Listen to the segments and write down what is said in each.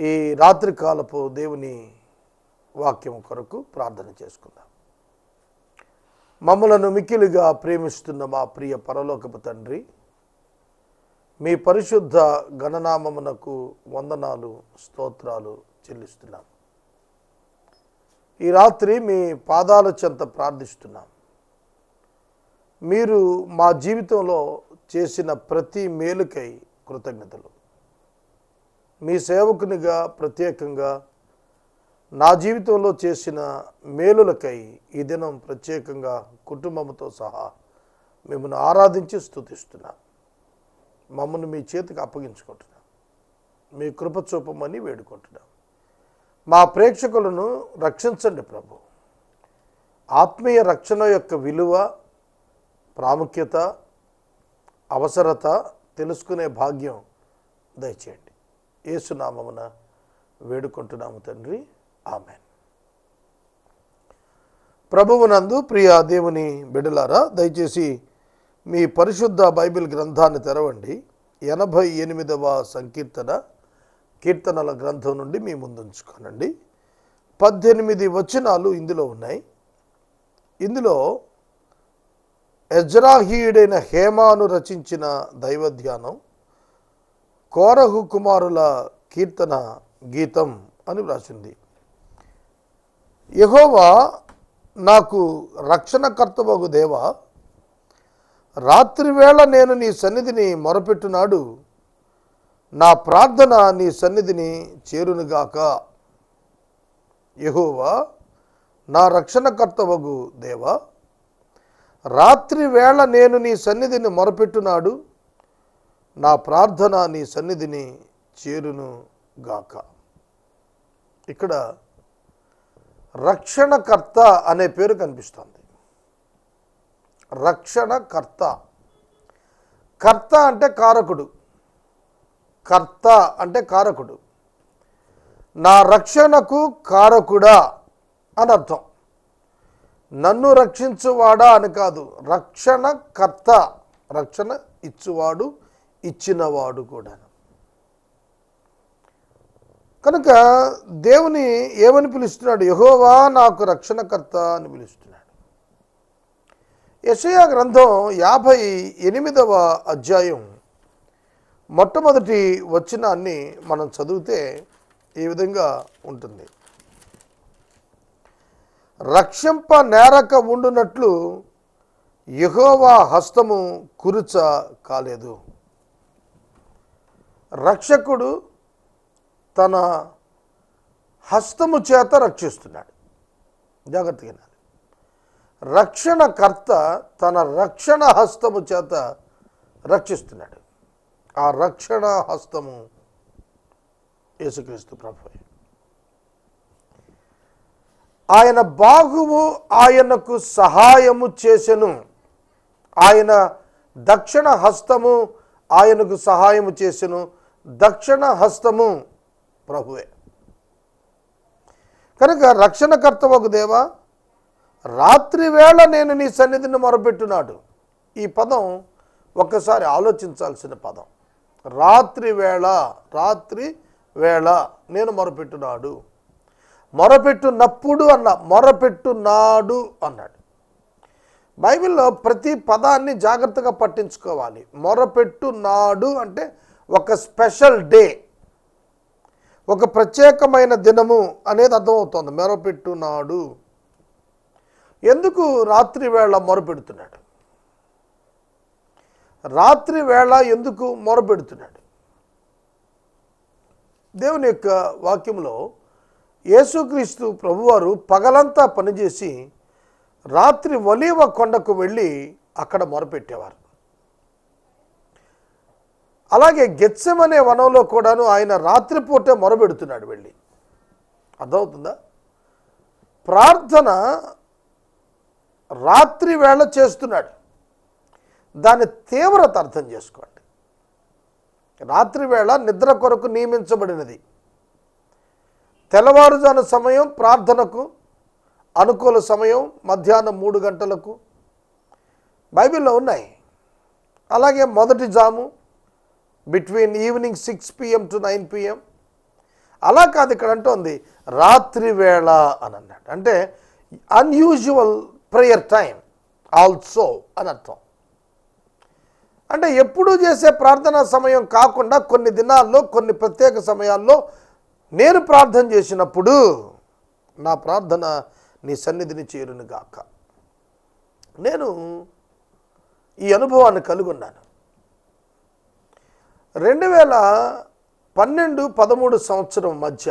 ఈ రాత్రి కాలపు దేవుని వాక్యం కొరకు ప్రార్థన చేసుకుందాం. మమ్మలను మిక్కిలిగా ప్రేమిస్తున్న మా ప్రియ పరలోకపు తండ్రి మీ పరిశుద్ధ గణనామమునకు వందనాలు స్తోత్రాలు చెల్లిస్తున్నాం. ఈ రాత్రి మీ పాదాల చెంత ప్రార్థిస్తున్నాం. మీరు మా జీవితంలో చేసిన ప్రతి మేలుకై కృతజ్ఞతలు. మీ సేవకునిగా ప్రత్యేకంగా నా జీవితంలో చేసిన మేలులకై ఈ దినం ప్రత్యేకంగా కుటుంబంతో సహా మిమ్మల్ని ఆరాధించి స్థుతిస్తున్నా మమ్మల్ని మీ చేతికి అప్పగించుకుంటున్నాం. మీ కృప చూపమని వేడుకుంటున్నాం. మా ప్రేక్షకులను రక్షించండి ప్రభు. ఆత్మీయ రక్షణ యొక్క విలువ ప్రాముఖ్యత అవసరత తెలుసుకునే భాగ్యం దయచేయండి. ఏసునామమున వేడుకుంటున్నాము తండ్రి. ఆమె ప్రభువునందు ప్రియ దేవుని బిడలారా దయచేసి మీ పరిశుద్ధ బైబిల్ గ్రంథాన్ని తెరవండి. ఎనభై ఎనిమిదవ సంకీర్తన కీర్తనల గ్రంథం నుండి మీ ముందుంచుకోనండి. పద్దెనిమిది వచనాలు ఇందులో ఉన్నాయి. ఇందులో ఎజ్రాహీయుడైన హేమాను రచించిన దైవధ్యానం కోరహు కుమారుల కీర్తన గీతం అని వ్రాసింది. యహోవా నాకు రక్షణకర్తవగు దేవ రాత్రివేళ నేను నీ సన్నిధిని మొరపెట్టునాడు నా ప్రార్థన నీ సన్నిధిని చేరునుగాక. యహోవా నా రక్షణకర్తవగు దేవ రాత్రివేళ నేను నీ సన్నిధిని మొరపెట్టునాడు నా ప్రార్థన నీ సన్నిధిని చేరును గాక. ఇక్కడ రక్షణకర్త అనే పేరు కనిపిస్తుంది. రక్షణకర్త. కర్త అంటే కారకుడు. కర్త అంటే కారకుడు. నా రక్షణకు కారకుడా అని అర్థం. నన్ను రక్షించువాడా అని కాదు. రక్షణకర్త. రక్షణ ఇచ్చువాడు ఇచ్చినవాడు కూడా కనుక దేవుని ఏమని పిలుస్తున్నాడు? యహోవా నాకు రక్షణకర్త అని పిలుస్తున్నాడు. యషయా గ్రంథం యాభై ఎనిమిదవ అధ్యాయం మొట్టమొదటి వచనాన్ని మనం చదివితే ఈ విధంగా ఉంటుంది. రక్షింప నేరక ఉండునట్లు యహోవా హస్తము కురుచ కాలేదు. రక్షకుడు తన హస్తము చేత రక్షిస్తున్నాడు. జాగ్రత్తగా రక్షణకర్త తన రక్షణ హస్తము చేత రక్షిస్తున్నాడు. ఆ రక్షణ హస్తము యేసుక్రీస్తు ప్రభు ఆయన బాహువు ఆయనకు సహాయము చేసెను. ఆయన దక్షిణ హస్తము ఆయనకు సహాయము చేసెను. దక్షిణ హస్తము ప్రభువే. కనుక రక్షణకర్త ఒక దేవా రాత్రి వేళ నేను నీ సన్నిధిని మొరపెట్టున్నాడు ఈ పదం ఒక్కసారి ఆలోచించాల్సిన పదం. రాత్రి వేళ రాత్రి వేళ నేను మొరపెట్టున్నాడు మొరపెట్టున్నప్పుడు అన్న మొరపెట్టున్నాడు అన్నాడు. బైబిల్లో ప్రతి పదాన్ని జాగ్రత్తగా పట్టించుకోవాలి. మొరపెట్టున్నాడు అంటే ఒక స్పెషల్ డే ఒక ప్రత్యేకమైన దినము అనేది అర్థమవుతోంది. మొరపెట్టున్నాడు ఎందుకు రాత్రి వేళ మొరపెడుతున్నాడు? రాత్రి వేళ ఎందుకు మొరపెడుతున్నాడు? దేవుని యొక్క వాక్యంలో యేసుక్రీస్తు ప్రభువారు పగలంతా పనిచేసి రాత్రి ఒలీవ కొండకు వెళ్ళి అక్కడ మొరపెట్టేవారు. అలాగే గెచ్చమనే వనంలో కూడాను ఆయన రాత్రిపూటే మొరబెడుతున్నాడు వెళ్ళి. అర్థమవుతుందా? ప్రార్థన రాత్రి వేళ చేస్తున్నాడు. దాని తీవ్రత అర్థం చేసుకోండి. రాత్రి వేళ నిద్ర కొరకు నియమించబడినది. తెల్లవారుజాన సమయం ప్రార్థనకు అనుకూల సమయం మధ్యాహ్నం మూడు గంటలకు బైబిల్లో ఉన్నాయి. అలాగే మొదటి జాము between evening six PM to nine PM అలా కాదు ఇక్కడ అంటోంది రాత్రి వేళ అని అన్నాడు. అంటే అన్యూజువల్ ప్రేయర్ టైం ఆల్సో అని అర్థం. అంటే ఎప్పుడూ చేసే ప్రార్థనా సమయం కాకుండా కొన్ని దినాల్లో కొన్ని ప్రత్యేక సమయాల్లో నేను ప్రార్థన చేసినప్పుడు నా ప్రార్థన నీ సన్నిధిని చేరునుగాక. నేను ఈ అనుభవాన్ని కలుగొన్నాను రెండు వేల పన్నెండు పదమూడు సంవత్సరం మధ్య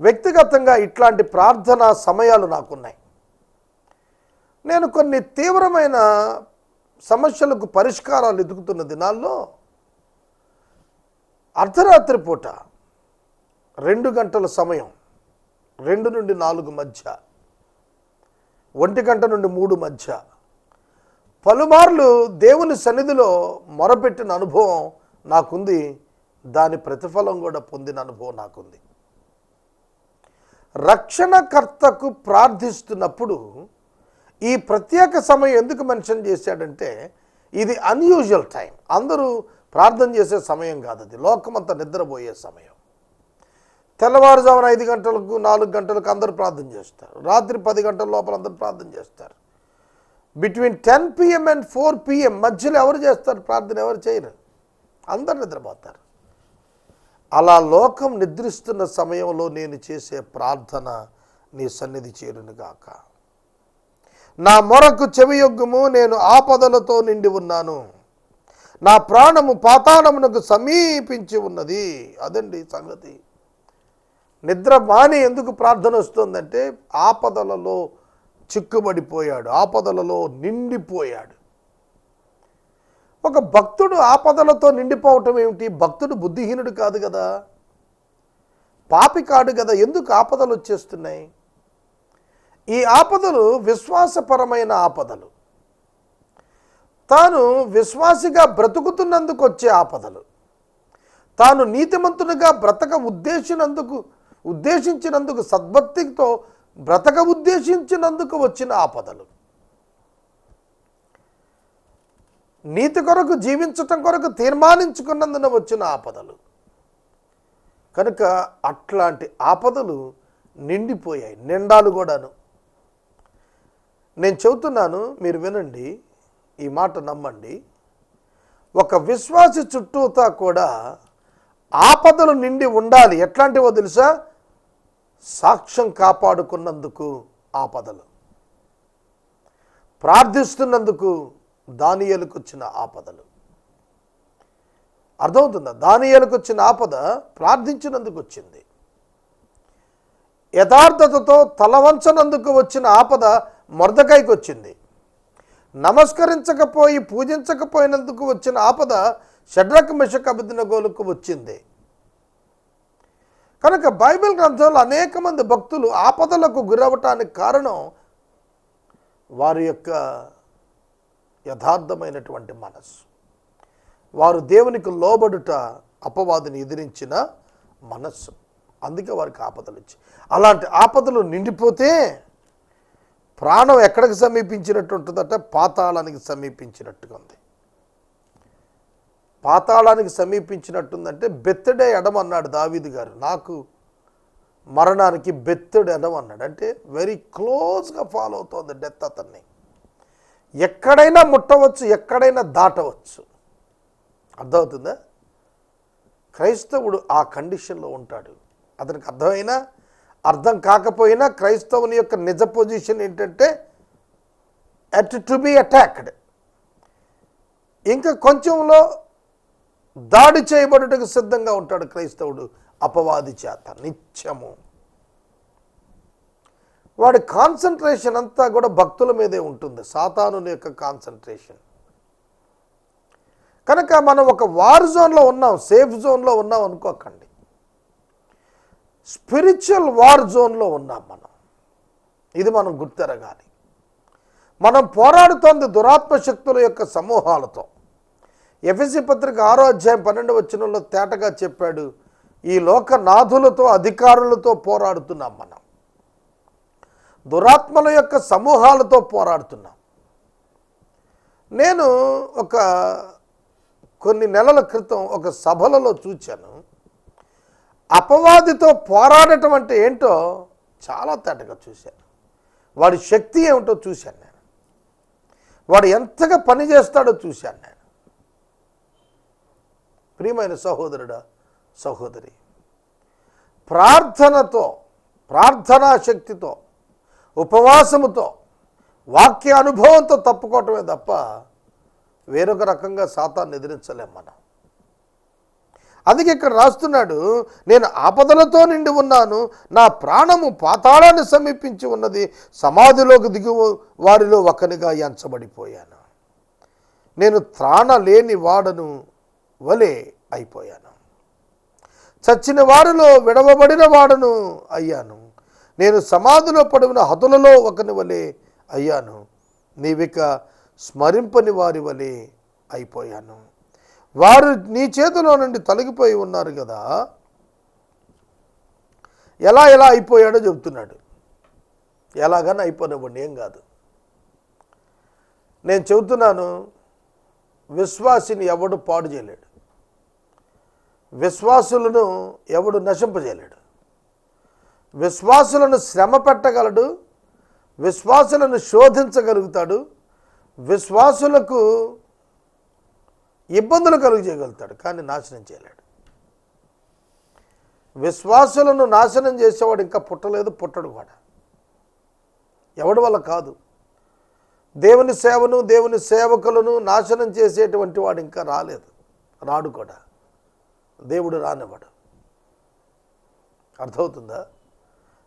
వ్యక్తిగతంగా ఇట్లాంటి ప్రార్థనా సమయాలు నాకున్నాయి. నేను కొన్ని తీవ్రమైన సమస్యలకు పరిష్కారాలు ఎదుగుతున్న దినాల్లో అర్ధరాత్రి పూట రెండు గంటల సమయం రెండు నుండి నాలుగు మధ్య ఒంటి గంట నుండి మూడు మధ్య పలుమార్లు దేవుని సన్నిధిలో మొరపెట్టిన అనుభవం నాకుంది. దాని ప్రతిఫలం కూడా పొందిన అనుభవం నాకుంది. రక్షణకర్తకు ప్రార్థిస్తున్నప్పుడు ఈ ప్రత్యేక సమయం ఎందుకు మెన్షన్ చేశాడంటే ఇది అన్యూజువల్ టైం అందరూ ప్రార్థన చేసే సమయం కాదు అది. లోకమంతా నిద్రపోయే సమయం. తెల్లవారుజామున ఐదు గంటలకు నాలుగు గంటలకు అందరూ ప్రార్థన చేస్తారు. రాత్రి పది గంటల లోపల అందరూ ప్రార్థన చేస్తారు. Between ten PM and four PM మధ్యలో ఎవరు చేస్తారు ప్రార్థన? ఎవరు చేయరు? అందరు నిద్రపోతారు. అలా లోకం నిద్రిస్తున్న సమయంలో నేను చేసే ప్రార్థన నీ సన్నిధి చేరునుగాక నా మొరకు చెవియొగ్గుము నేను ఆపదలతో నిండి ఉన్నాను. నా ప్రాణము పాతాళమునకు సమీపించి ఉన్నది. అదండి సంగతి. నిద్ర మాని ఎందుకు ప్రార్థన వస్తుందంటే ఆపదలలో చిక్కుబడిపోయాడు. ఆపదలలో నిండిపోయాడు. ఒక భక్తుడు ఆపదలతో నిండిపోవటం ఏమిటి? భక్తుడు బుద్ధిహీనుడు కాదు కదా. పాపి కాడు కదా. ఎందుకు ఆపదలు వచ్చేస్తున్నాయి? ఈ ఆపదలు విశ్వాసపరమైన ఆపదలు. తాను విశ్వాసిగా బ్రతుకుతున్నందుకు వచ్చే ఆపదలు. తాను నీతిమంతునిగా బ్రతక ఉద్దేశినందుకు ఉద్దేశించినందుకు సద్భక్తితో బ్రతక ఉద్దేశించినందుకు వచ్చిన ఆపదలు. నీతి కొరకు జీవించటం కొరకు తీర్మానించుకున్నందున వచ్చిన ఆపదలు. కనుక అట్లాంటి ఆపదలు నిండిపోయాయి నిండాలు కూడాను. నేను చెబుతున్నాను మీరు వినండి ఈ మాట నమ్మండి. ఒక విశ్వాసి చుట్టూతా కూడా ఆపదలు నిండి ఉండాలి. ఎట్లాంటివో తెలుసా? సాక్ష్యం కాపాడుకున్నందుకు ఆపదలు. ప్రార్థిస్తున్నందుకు దానియలకు వచ్చిన ఆపదలు. అర్థమవుతుందా? దానియలకు వచ్చిన ఆపద ప్రార్థించినందుకు వచ్చింది యథార్థతతో తలవంచనందుకు వచ్చిన ఆపద మొరదకాయకు వచ్చింది నమస్కరించకపోయి పూజించకపోయినందుకు వచ్చిన ఆపద షడ్రక్ మిషక్ అభిదినగోలకు వచ్చింది. కనుక బైబిల్ గ్రంథంలో అనేక మంది భక్తులు ఆపదలకు గురవటానికి కారణం వారి యొక్క యథార్థమైనటువంటి మనస్సు. వారు దేవునికి లోబడుట అపవాదిని ఎదిరించిన మనస్సు. అందుకే వారికి ఆపదలు వచ్చాయి అలాంటి ఆపదలు నిండిపోతే ప్రాణం ఎక్కడికి సమీపించినట్టు ఉంటుందట? పాతాళానికి సమీపించినట్టుగా ఉంది. పాతాళానికి సమీపించినట్టుందంటే బెత్తడే ఎడం అన్నాడు దావీదు గారు. నాకు మరణానికి బెత్తడు ఎడం అన్నాడు. అంటే వెరీ క్లోజ్గా ఫాలో అవుతోంది డెత్ అతన్ని. ఎక్కడైనా ముట్టవచ్చు ఎక్కడైనా దాటవచ్చు. అర్థమవుతుందా? క్రైస్తవుడు ఆ కండిషన్లో ఉంటాడు. అతనికి అర్థమైనా? అర్థం కాకపోయినా క్రైస్తవుని యొక్క నిజ పొజిషన్ ఏంటంటే అట్ టు బి అటాక్డ్ ఇంకా కొంచెంలో దాడి చేయబడుటకు సిద్ధంగా ఉంటాడు క్రైస్తవుడు. అపవాది చేత నిత్యము. వాడి కాన్సన్ట్రేషన్ అంతా కూడా భక్తుల మీదే ఉంటుంది. సాతానుని యొక్క కాన్సన్ట్రేషన్. కనుక మనం ఒక వార్ జోన్లో ఉన్నాం సేఫ్ జోన్లో ఉన్నాం అనుకోకండి. స్పిరిచువల్ వార్ జోన్లో ఉన్నాం మనం. ఇది మనం గుర్తెరగాలి. మనం పోరాడుతోంది దురాత్మ శక్తుల యొక్క సమూహాలతో. ఎఫ్ఎసి పత్రిక ఆరో అధ్యాయం పన్నెండు వచనంలో తేటగా చెప్పాడు ఈ లోక నాథులతో అధికారులతో పోరాడుతున్నాం మనం. దురాత్మల యొక్క సమూహాలతో పోరాడుతున్నాం. నేను ఒక కొన్ని నెలల క్రితం ఒక సభలలో చూశాను అపవాదితో పోరాడటం అంటే ఏంటో చాలా తేటగా చూశాను. వాడి శక్తి ఏమిటో చూశాను నేను. వాడు ఎంతగా పని చేస్తాడో చూశాను నేను. ప్రియమైన సహోదరుడా సహోదరి. ప్రార్థనతో ప్రార్థనా శక్తితో ఉపవాసముతో వాక్య అనుభవంతో తప్పుకోవటమే తప్ప వేరొక రకంగా సాతాన్ని ఎదిరించలేం మనం. అందుకే ఇక్కడ రాస్తున్నాడు నేను ఆపదలతో నిండి ఉన్నాను నా ప్రాణము పాతాళాన్ని సమీపించి ఉన్నది సమాధిలోకి దిగు వారిలో ఒకనిగా ఎంచబడిపోయాను. నేను త్రాణ లేని వాడను వలె అయిపోయాను. చచ్చిన వారిలో విడవబడిన వాడను అయ్యాను. నేను సమాధిలో పడిన హతులలో ఒకని వలె అయ్యాను. నీవిక స్మరింపని వారి వలె అయిపోయాను. వారు నీ చేతిలో నుండి తొలగిపోయి ఉన్నారు కదా. ఎలా ఎలా అయిపోయాడో చెబుతున్నాడు. ఎలాగని అయిపోనివ్వండి ఏం కాదు. నేను చెబుతున్నాను విశ్వాసిని ఎవడు పాడు చేయలేడు. విశ్వాసులను ఎవడు నశింపజేయలేడు. విశ్వాసులను శ్రమ పెట్టగలడు విశ్వాసులను శోధించగలుగుతాడు విశ్వాసులకు ఇబ్బందులు కలుగు చేయగలుగుతాడు కానీ నాశనం చేయలేడు. విశ్వాసులను నాశనం చేసేవాడు ఇంకా పుట్టలేదు పుట్టడు కూడా ఎవడి వల్ల కాదు. దేవుని సేవను దేవుని సేవకులను నాశనం చేసేటువంటి వాడు ఇంకా రాలేదు రాడు కూడా. దేవుడు రానివాడు అర్థమవుతుందా?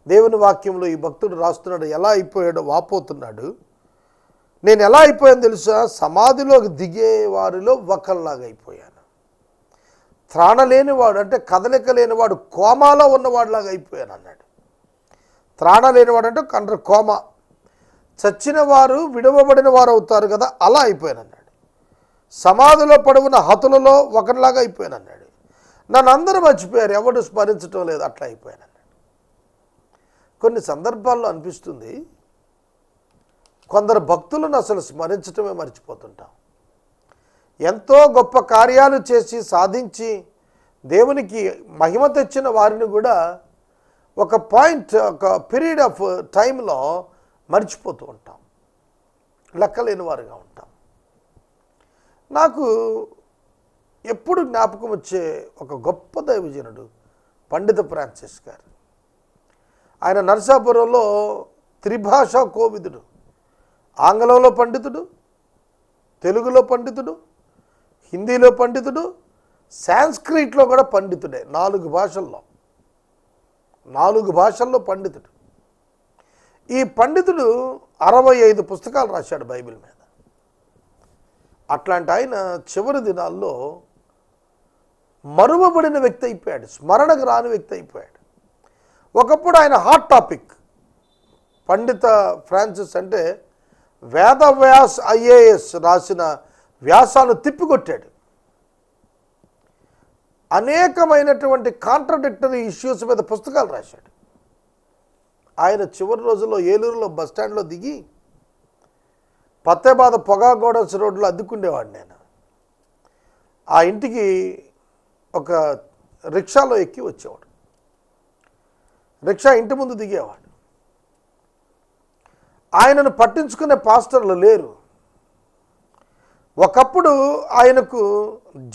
దేవుని వాక్యంలో ఈ భక్తుడు రాస్తున్నాడు ఎలా అయిపోయాడో వాపోతున్నాడు. నేను ఎలా అయిపోయాను తెలుసా? సమాధిలోకి దిగే వారిలో ఒకళ్ళలాగా అయిపోయాను. త్రాణలేనివాడు అంటే కదలిక లేనివాడు కోమాలో ఉన్నవాడిలాగా అయిపోయాను అన్నాడు. త్రాణ లేనివాడు అంటే కండ్ర కోమ. చచ్చిన వారు విడవబడిన వారు అవుతారు కదా అలా అయిపోయాను అన్నాడు. సమాధిలో పడుకున్న హతులలో ఒకరిలాగా అయిపోయాను అన్నాడు. నన్ను అందరూ మర్చిపోయారు ఎవడు స్మరించటం లేదు అట్లా అయిపోయాను. కొన్ని సందర్భాల్లో అనిపిస్తుంది కొందరు భక్తులను అసలు స్మరించటమే మర్చిపోతుంటాం. ఎంతో గొప్ప కార్యాలు చేసి సాధించి దేవునికి మహిమ తెచ్చిన వారిని కూడా ఒక పాయింట్ ఒక పీరియడ్ ఆఫ్ టైంలో మర్చిపోతూ ఉంటాం. లెక్కలేని వారుగా ఉంటాం. నాకు ఎప్పుడు జ్ఞాపకం వచ్చే ఒక గొప్ప దైవజనుడు పండిత ఫ్రాన్సిస్ గారు. ఆయన నరసాపురంలో త్రిభాషా కోవిదుడు ఆంగ్లంలో పండితుడు తెలుగులో పండితుడు హిందీలో పండితుడు సాంస్క్రిట్లో కూడా పండితుడే నాలుగు భాషల్లో నాలుగు భాషల్లో పండితుడు. ఈ పండితుడు అరవై ఐదు పుస్తకాలు రాశాడు బైబిల్ మీద. అట్లాంటి ఆయన చివరి దినాల్లో మరువబడిన వ్యక్తి అయిపోయాడు. స్మరణకు రాని వ్యక్తి అయిపోయాడు. ఒకప్పుడు ఆయన హాట్ టాపిక్ పండిత ఫ్రాన్సిస్ అంటే వేదవ్యాస్ ఐఏఎస్ రాసిన వ్యాసాలు తిప్పికొట్టాడు. అనేకమైనటువంటి కాంట్రడిక్టరీ ఇష్యూస్ మీద పుస్తకాలు రాశాడు. ఆయన చివరి రోజుల్లో ఏలూరులో బస్ స్టాండ్లో దిగి పత్తేబాద పొగాగోడస్ రోడ్లో అద్దుకుండేవాడు నేను. ఆ ఇంటికి ఒక రిక్షాలో ఎక్కి వచ్చేవాడు. రిక్షా ఇంటి ముందు దిగేవాడు. ఆయనను పట్టించుకునే పాస్టర్లు లేరు. ఒకప్పుడు ఆయనకు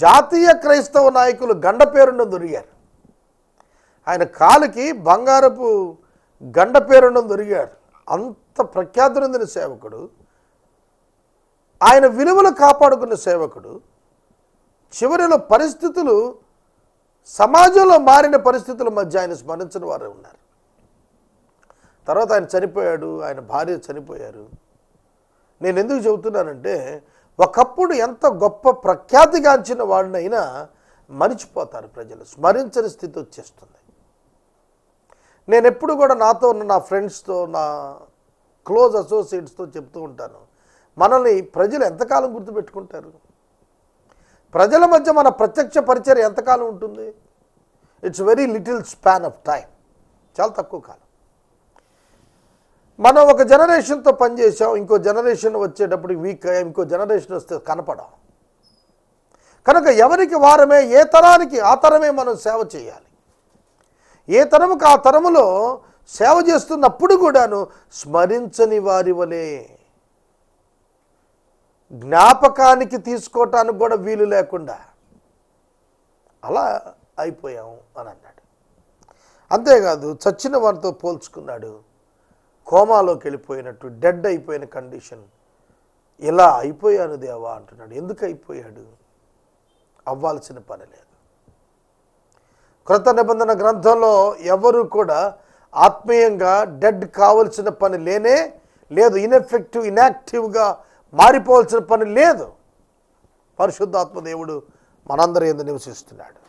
జాతీయ క్రైస్తవ నాయకులు గండ పేరును దొరికారు. ఆయన కాలుకి బంగారపు గండ పేరును దొరిగాడు అంత ప్రఖ్యాతునందిన సేవకుడు ఆయన విలువలు కాపాడుకున్న సేవకుడు చివరిలో పరిస్థితులు సమాజంలో మారిన పరిస్థితుల మధ్య ఆయన స్మరించిన వారే ఉన్నారు. తర్వాత ఆయన చనిపోయాడు ఆయన భార్య చనిపోయారు. నేను ఎందుకు చెబుతున్నానంటే ఒకప్పుడు ఎంత గొప్ప ప్రఖ్యాతిగాంచిన వాడినైనా మరిచిపోతారు ప్రజలు స్మరించని స్థితి వచ్చేస్తుంది. నేను ఎప్పుడు కూడా నాతో ఉన్న నా ఫ్రెండ్స్తో నా క్లోజ్ అసోసియేట్స్తో చెప్తూ ఉంటాను మనల్ని ప్రజలు ఎంతకాలం గుర్తుపెట్టుకుంటారు? ప్రజల మధ్య మన ప్రత్యక్ష పరిచయం ఎంతకాలం ఉంటుంది? It's very little span of time చాలా తక్కువ కాలం. మనం ఒక జనరేషన్తో పనిచేసాం ఇంకో జనరేషన్ వచ్చేటప్పటికి వీక్ అయ్యాం ఇంకో జనరేషన్ వస్తే కనపడం కనుక ఎవరికి వారమే ఏ తరానికి ఆ తరమే మనం సేవ చేయాలి. ఏ తరముకు ఆ తరములో సేవ చేస్తున్నప్పుడు కూడాను స్మరించని వారి వలె జ్ఞాపకానికి తీసుకోవటానికి కూడా వీలు లేకుండా అలా అయిపోయాము అని అన్నాడు. అంతేకాదు చచ్చిన వారితో పోల్చుకున్నాడు. కోమాలోకి వెళ్ళిపోయినట్టు డెడ్ అయిపోయిన కండిషన్. ఇలా అయిపోయాను దేవా అంటున్నాడు. ఎందుకు అయిపోయాడు? అవ్వాల్సిన పని లేదు. కృత నిబంధన గ్రంథంలో ఎవరు కూడా ఆత్మీయంగా డెడ్ కావలసిన పని లేనే లేదు. ఇన్ఎఫెక్టివ్ ఇన్యాక్టివ్గా మారిపోవాల్సిన పని లేదు. పరిశుద్ధాత్మ దేవుడు మనందరి ఎందు నివసిస్తున్నాడు.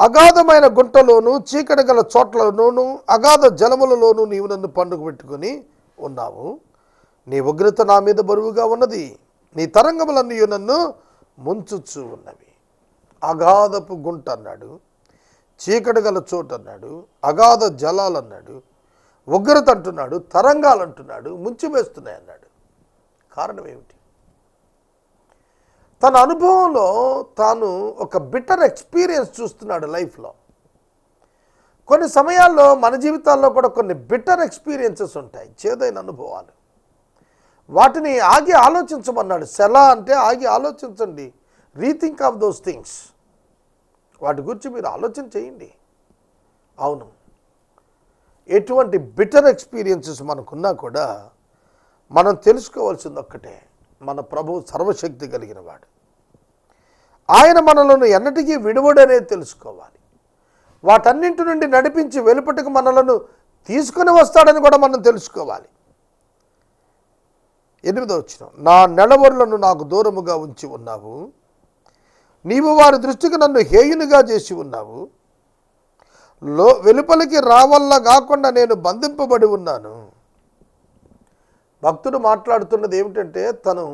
అగాధమైన గుంటలోను చీకటి గల చోట్లలోను అగాధ జలములలోను నీవు నన్ను పండుగ పెట్టుకుని ఉన్నావు. నీ ఉగ్రత నా మీద బరువుగా ఉన్నది. నీ తరంగములన్నీ నన్ను ముంచుచ్చు ఉన్నవి. అగాధపు గుంట అన్నాడు చీకటి గల చోటు అన్నాడు అగాధ జలాలు అన్నాడు ఉగ్రత అంటున్నాడు తరంగాలు అంటున్నాడు ముంచివేస్తున్నాయి అన్నాడు కారణం ఏమిటి? తన అనుభవంలో తాను ఒక బిటర్ ఎక్స్పీరియన్స్ చూస్తున్నాడు లైఫ్లో. కొన్ని సమయాల్లో మన జీవితాల్లో కూడా కొన్ని బిటర్ ఎక్స్పీరియన్సెస్ ఉంటాయి చేదైన అనుభవాలు. వాటిని ఆగి ఆలోచించమన్నాడు. సెలా అంటే ఆగి ఆలోచించండి. రీథింక్ ఆఫ్ దోస్ థింగ్స్ వాటి గురించి మీరు ఆలోచన చేయండి. అవును. ఎటువంటి బిటర్ ఎక్స్పీరియన్సెస్ మనకున్నా కూడా మనం తెలుసుకోవాల్సింది ఒక్కటే మన ప్రభు సర్వశక్తి కలిగిన వాడు. ఆయన మనలను ఎన్నటికీ విడువడనేది తెలుసుకోవాలి. వాటన్నింటి నుండి నడిపించి వెలుపటికి మనలను తీసుకొని వస్తాడని కూడా మనం తెలుసుకోవాలి. ఎనిమిదో వచ్చిన నా నెలవరులను నాకు దూరముగా ఉంచి ఉన్నావు. నీవు వారి దృష్టికి నన్ను హేయునిగా చేసి ఉన్నావు. లో వెలుపలికి రావల్ల కాకుండా నేను బంధింపబడి ఉన్నాను. భక్తుడు మాట్లాడుతున్నది ఏమిటంటే తను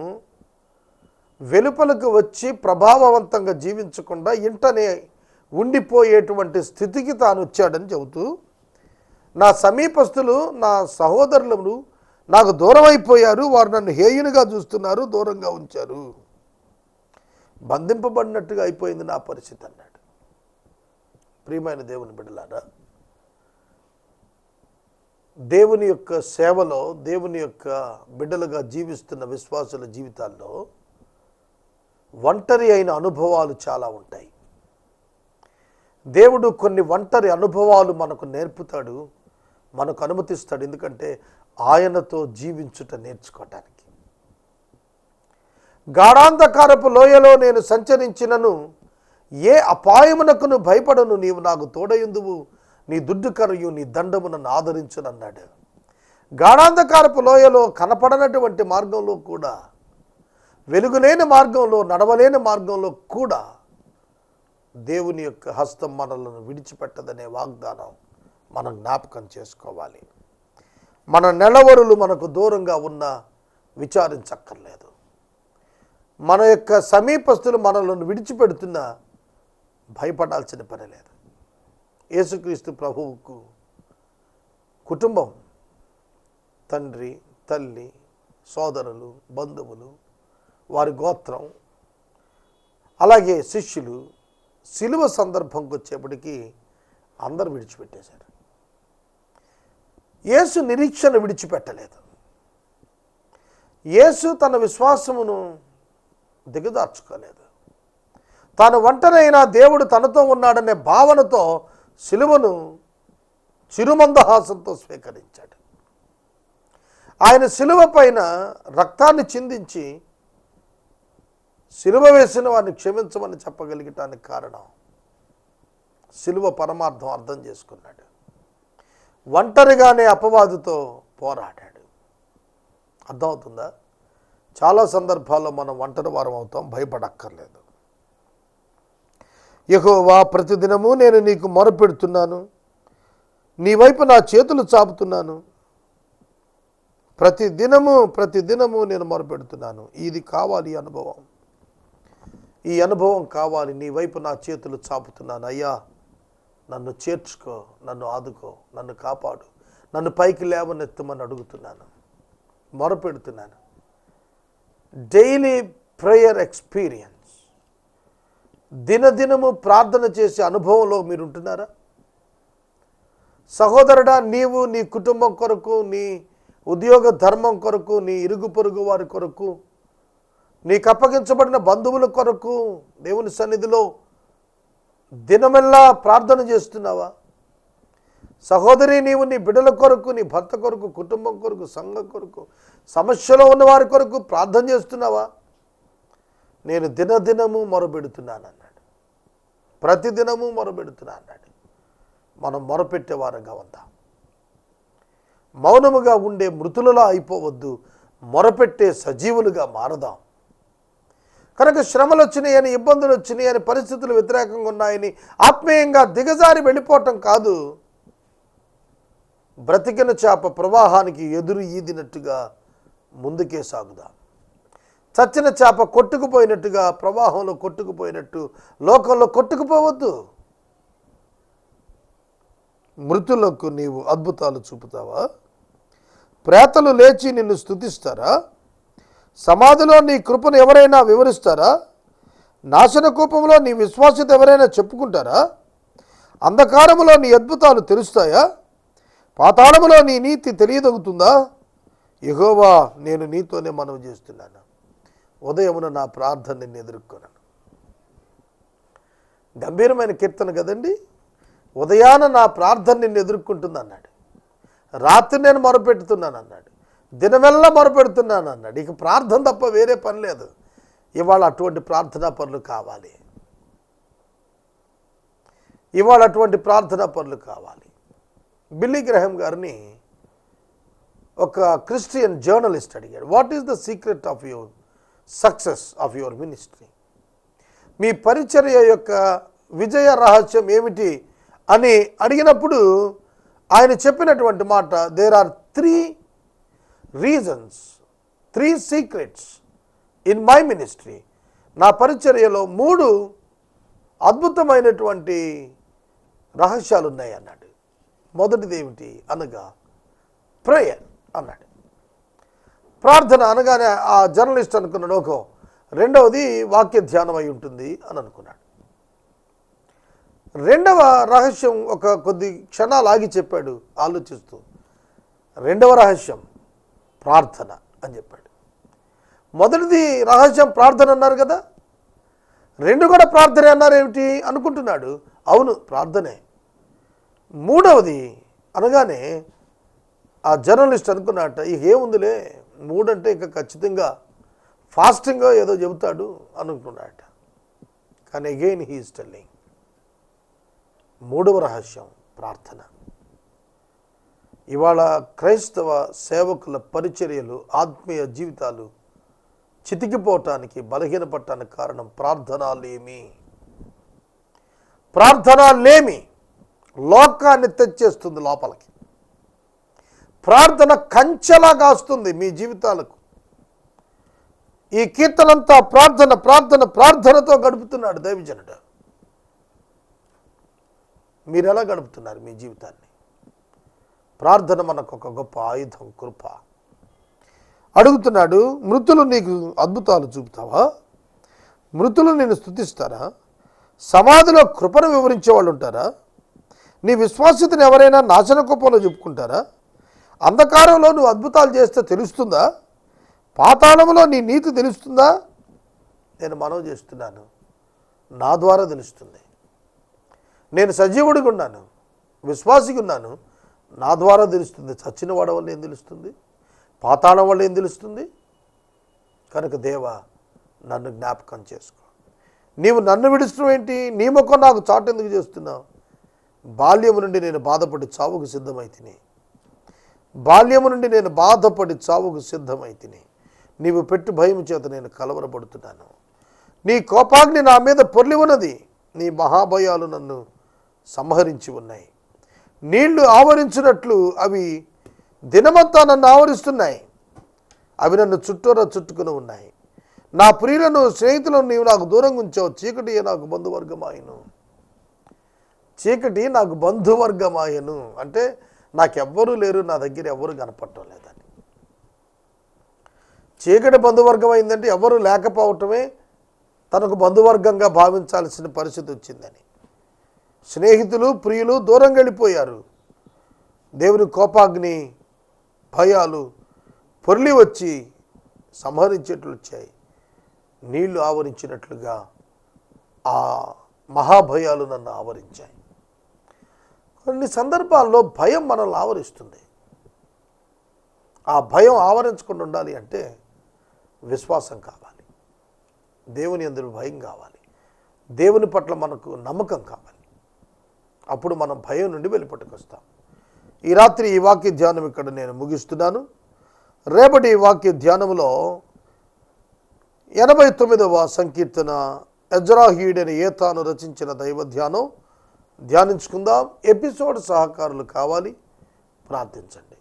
వెలుపలకు వచ్చి ప్రభావవంతంగా జీవించకుండా ఇంటనే ఉండిపోయేటువంటి స్థితికి తాను వచ్చాడని చెబుతూ నా సమీపస్తులు నా సహోదరులు నాకు దూరం అయిపోయారు వారు నన్ను హేయునిగా చూస్తున్నారు దూరంగా ఉంచారు. బంధింపబడినట్టుగా అయిపోయింది నా పరిస్థితి అన్నాడు. ప్రియమైన దేవుని బిడ్డలారా దేవుని యొక్క సేవలో దేవుని యొక్క బిడ్డలుగా జీవిస్తున్న విశ్వాసుల జీవితాల్లో ఒంటరి అయిన అనుభవాలు చాలా ఉంటాయి. దేవుడు కొన్ని ఒంటరి అనుభవాలు మనకు నేర్పుతాడు మనకు అనుమతిస్తాడు ఎందుకంటే ఆయనతో జీవించుట నేర్చుకోవటానికి. గాఢాంధకారపు లోయలో నేను సంచరించినను ఏ అపాయమునకును భయపడను నీవు నాకు తోడయుందువు. నీ దుడ్డు కరయు నీ దండము నన్ను ఆదరించునన్నాడు. గాఢాంధకారపు లోయలో కనపడనటువంటి మార్గంలో కూడా వెలుగులేని మార్గంలో నడవలేని మార్గంలో కూడా దేవుని యొక్క హస్తం మనలను విడిచిపెట్టదనే వాగ్దానం మనం జ్ఞాపకం చేసుకోవాలి. మన నెలవరులు మనకు దూరంగా ఉన్న విచారించక్కర్లేదు. మన యొక్క సమీపస్తులు మనలను విడిచిపెడుతున్నా భయపడాల్సిన పని లేదు. యేసుక్రీస్తు ప్రభువుకు కుటుంబం తండ్రి తల్లి సోదరులు బంధువులు వారి గోత్రం అలాగే శిష్యులు సిలువ సందర్భంకి వచ్చేప్పటికీ అందరు విడిచిపెట్టేశారు. యేసు నిరీక్షణ విడిచిపెట్టలేదు. యేసు తన విశ్వాసమును దిగదార్చుకోలేదు తాను ఒంటరైనా దేవుడు తనతో ఉన్నాడనే భావనతో సిలువను చిరుమందహాసంతో స్వీకరించాడు. ఆయన సిలువ పైన రక్తాన్ని చిందించి సిలువ వేసిన వారిని క్షమించమని చెప్పగలిగటానికి కారణం సిలువ పరమార్థం అర్థం చేసుకున్నాడు. ఒంటరిగానే అపవాదుతో పోరాడాడు. అర్థమవుతుందా? చాలా సందర్భాల్లో మనం ఒంటరి వారం అవుతాం భయపడక్కర్లేదు. యహోవా ప్రతిదినము నేను నీకు మొరపెడుతున్నాను. నీ వైపు నా చేతులు చాపుతున్నాను. ప్రతి దినము ప్రతి దినము నేను మొరపెడుతున్నాను. ఇది కావాలి అనుభవం. ఈ అనుభవం కావాలి. నీ వైపు నా చేతులు చాపుతున్నాను. అయ్యా నన్ను చేర్చుకో నన్ను ఆదుకో నన్ను కాపాడు నన్ను పైకి లేవనెత్తమని అడుగుతున్నాను. మొరపెడుతున్నాను. Daily prayer experience. దినదినము ప్రార్థన చేసే అనుభవంలో మీరు ఉంటున్నారా సహోదరుడా నీవు నీ కుటుంబం కొరకు నీ ఉద్యోగ ధర్మం కొరకు నీ ఇరుగు పొరుగు వారి కొరకు నీకు అప్పగించబడిన బంధువుల కొరకు దేవుని సన్నిధిలో దినమెల్లా ప్రార్థన చేస్తున్నావా? సహోదరి నీవు నీ బిడ్డల కొరకు నీ భర్త కొరకు కుటుంబం కొరకు సంఘం కొరకు సమస్యలో ఉన్న వారి కొరకు ప్రార్థన చేస్తున్నావా? నేను దినదినము మొరబెడుతున్నానన్న ప్రతిదినము మొరబెడుతున్నా అన్నాడు. మనం మొరపెట్టే వారంగా ఉందాం? మౌనముగా ఉండే మృతులలో అయిపోవద్దు మొరపెట్టే సజీవులుగా మారదాం. కనుక శ్రమలు వచ్చినాయని ఇబ్బందులు వచ్చినాయని పరిస్థితులు వ్యతిరేకంగా ఉన్నాయని ఆత్మీయంగా దిగజారి వెళ్ళిపోవటం కాదు. బ్రతికిన చేప ప్రవాహానికి ఎదురు ఈదినట్టుగా ముందుకే సాగుదాం. చచ్చిన చేప కొట్టుకుపోయినట్టుగా ప్రవాహంలో కొట్టుకుపోయినట్టు లోకంలో కొట్టుకుపోవద్దు. మృతులకు నీవు అద్భుతాలు చూపుతావా? ప్రేతలు లేచి నిన్ను స్తుతిస్తారా? సమాధిలో నీ కృపను ఎవరైనా వివరిస్తారా? నాశన కూపంలో నీ విశ్వాసత ఎవరైనా చెప్పుకుంటారా? అంధకారములో నీ అద్భుతాలు తెలుస్తాయా? పాతాళములో నీ నీతి తెలియదగుతుందా? ఎగోవా నేను నీతోనే మనవి చేస్తున్నాను. ఉదయమున నా ప్రార్థన నిన్ను ఎదుర్కొన్నాను గంభీరమైన కీర్తన కదండి? ఉదయాన నా ప్రార్థన నిన్ను ఎదుర్కొంటుంది అన్నాడు రాత్రి నేను మొరపెడుతున్నాను అన్నాడు దినమెల్లా మొరపెడుతున్నాను అన్నాడు ఇక ప్రార్థన తప్ప వేరే పని లేదు. ఇవాళ అటువంటి ప్రార్థనా పనులు కావాలి. ఇవాళ అటువంటి ప్రార్థనా పనులు కావాలి. బిల్లీ గ్రహం గారిని ఒక క్రిస్టియన్ జర్నలిస్ట్ అడిగాడు. What is the secret of your success of your ministry. మీ పరిచర్య యొక్క విజయ రహస్యం ఏమిటి అని అడిగినప్పుడు ఆయన చెప్పినటువంటి మాట there are three reasons three secrets in my ministry నా పరిచర్యలో మూడు అద్భుతమైనటువంటి రహస్యాలు ఉన్నాయి అన్నాడు. మొదటిది ఏమిటి? అనగా ప్రేయర్ అన్నాడు. ప్రార్థన అనగానే ఆ జర్నలిస్ట్ అనుకున్నాడు ఒక రెండవది వాక్య ధ్యానం అయి ఉంటుంది అని అనుకున్నాడు. రెండవ రహస్యం ఒక కొద్ది క్షణాలు ఆగి చెప్పాడు ఆలోచిస్తూ. రెండవ రహస్యం ప్రార్థన అని చెప్పాడు. మొదటిది రహస్యం ప్రార్థన అన్నారు కదా? రెండు కూడా ప్రార్థనే అన్నారు ఏమిటి అనుకుంటున్నాడు. అవును ప్రార్థనే. మూడవది అనగానే ఆ జర్నలిస్ట్ అనుకున్నట్ట ఇక ఏముందిలే? మూడంటే ఇంకా ఖచ్చితంగా ఫాస్టింగ్ ఏదో చెబుతాడు అనుకున్నాడట కానీ అగైన్ హీఈస్ టెల్లింగ్ మూడవ రహస్యం ప్రార్థన. ఇవాళ క్రైస్తవ సేవకుల పరిచర్యలు ఆత్మీయ జీవితాలు చితికిపోవటానికి బలహీనపడటానికి కారణం ప్రార్థనలేమి. ప్రార్థనలేమి. లోకాన్ని తెచ్చేస్తుంది లోపలికి. ప్రార్థన కంచెలా కాస్తుంది మీ జీవితాలకు. ఈ కీర్తనంతా ప్రార్థన ప్రార్థన ప్రార్థనతో గడుపుతున్నాడు దైవజనుడు. మీరు ఎలా గడుపుతున్నారు మీ జీవితాన్ని? ప్రార్థన మనకు ఒక గొప్ప ఆయుధం కృప. అడుగుతున్నాడు మృతులు నీకు అద్భుతాలు చూపుతావా? మృతులు నేను స్థుతిస్తారా సమాధిలో కృపను వివరించే వాళ్ళు ఉంటారా నీ విశ్వాసతను ఎవరైనా నాశన కుప్పంలో చెప్పుకుంటారా? అంధకారంలో నువ్వు అద్భుతాలు చేస్తే తెలుస్తుందా? పాతాళంలో నీ నీతి తెలుస్తుందా? నేను మనవి చేస్తున్నాను. నా ద్వారా తెలుస్తుంది. నేను సజీవుడిగా ఉన్నాను. విశ్వాసిగా ఉన్నాను. నా ద్వారా తెలుస్తుంది. చచ్చిన వాడ వల్ల ఏం తెలుస్తుంది? పాతాళం వల్ల ఏం తెలుస్తుంది? కనుక దేవ నన్ను జ్ఞాపకం చేసుకో. నీవు నన్ను విడుచడం ఏంటి? నీ ముఖం నాకు చాటెందుకు చేస్తున్నావు? బాల్యము నుండి నేను బాధపడి చావుకు సిద్ధమై బాల్యము నుండి నేను బాధపడి చావుకు సిద్ధమైతిని నీవు పెట్టు భయం చేత నేను కలవరపడుతున్నాను. నీ కోపాగ్ని నా మీద పొర్లి ఉన్నది. నీ మహాభయాలు నన్ను సంహరించి ఉన్నాయి. నీళ్ళు ఆవరించినట్లు అవి దినమంతా నన్ను ఆవరిస్తున్నాయి. అవి నన్ను చుట్టూరా చుట్టుకుని ఉన్నాయి. నా ప్రియులను స్నేహితులను నీవు నాకు దూరంగా ఉంచావు. చీకటి నాకు బంధువర్గమాయను చీకటి నాకు బంధువర్గమాయను అంటే నాకెవ్వరూ లేరు నా దగ్గర ఎవ్వరు కనపడటం లేదని చీకటి బంధువర్గం అయిందంటే ఎవరు లేకపోవటమే తనకు బంధువర్గంగా భావించాల్సిన పరిస్థితి వచ్చిందని. స్నేహితులు ప్రియులు దూరం వెళ్ళిపోయారు. దేవుని కోపాగ్ని భయాలు పొర్లి వచ్చి సంహరించేట్లు వచ్చాయి. నీళ్ళు ఆవరించినట్లుగా ఆ మహాభయాలు నన్ను ఆవరించాయి. కొన్ని సందర్భాల్లో భయం మనల్ని ఆవరిస్తుంది. ఆ భయం ఆవరించకుండా ఉండాలి అంటే విశ్వాసం కావాలి. దేవుని అందరూ భయం కావాలి. దేవుని పట్ల మనకు నమ్మకం కావాలి. అప్పుడు మనం భయం నుండి వెళ్ళిపట్టుకొస్తాం. ఈ రాత్రి ఈ వాక్య ధ్యానం ఇక్కడ నేను ముగిస్తున్నాను. రేపటి ఈ వాక్య ధ్యానంలో ఎనభై తొమ్మిదవ సంకీర్తన ఎజ్రాహీడ్ ఏతాను రచించిన దైవ ధ్యానం ధ్యానించుకుందాం. ఎపిసోడ్ సహకారులు కావాలి ప్రార్థించండి.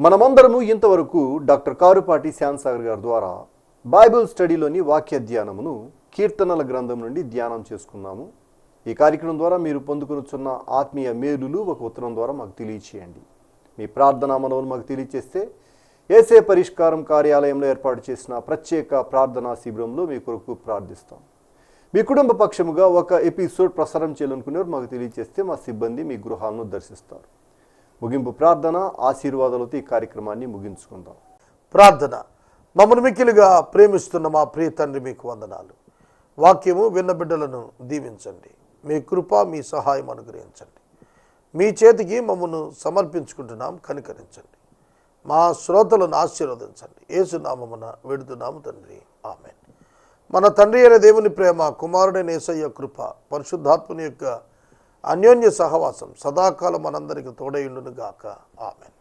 మనమందరము ఇంతవరకు డాక్టర్ కారుపాటి శ్యాన్సాగర్ గారి ద్వారా బైబిల్ స్టడీలోని వాక్య ధ్యానమును కీర్తనల గ్రంథం నుండి ధ్యానం చేసుకున్నాము. ఈ కార్యక్రమం ద్వారా మీరు పొందుకునుచున్న ఆత్మీయ మేలులు ఒక ఉత్తరం ద్వారా మాకు తెలియచేయండి. మీ ప్రార్థనా మనవులు మాకు తెలియచేస్తే ఏసే పరిష్కారం కార్యాలయంలో ఏర్పాటు చేసిన ప్రత్యేక ప్రార్థనా శిబిరంలో మీ కొరకు ప్రార్థిస్తాం. మీ కుటుంబ పక్షముగా ఒక ఎపిసోడ్ ప్రసారం చేయాలనుకునేవారు మాకు తెలియజేస్తే మా సిబ్బంది మీ గృహాలను దర్శిస్తారు. ముగింపు ప్రార్థన ఆశీర్వాదాలతో ఈ కార్యక్రమాన్ని ముగించుకుందాం. ప్రార్థన. మమ్మల్ని మిక్కిలుగా ప్రేమిస్తున్న మా ప్రియ తండ్రి మీకు వందనాలు. వాక్యము విన్న బిడ్డలను దీవించండి. మీ కృప మీ సహాయం అనుగ్రహించండి. మీ చేతికి మమ్మను సమర్పించుకుంటున్నాం కనికరించండి. మా శ్రోతలను ఆశీర్వదించండి. ఏసునామమున వెడుతున్నాము తండ్రి. ఆమె మన తండ్రి అయిన దేవుని ప్రేమ కుమారుడైన యేసయ్య కృప పరిశుద్ధాత్మని యొక్క అన్యోన్య సహవాసం సదాకాలం మనందరికీ తోడైండును గాక ఆమెన్.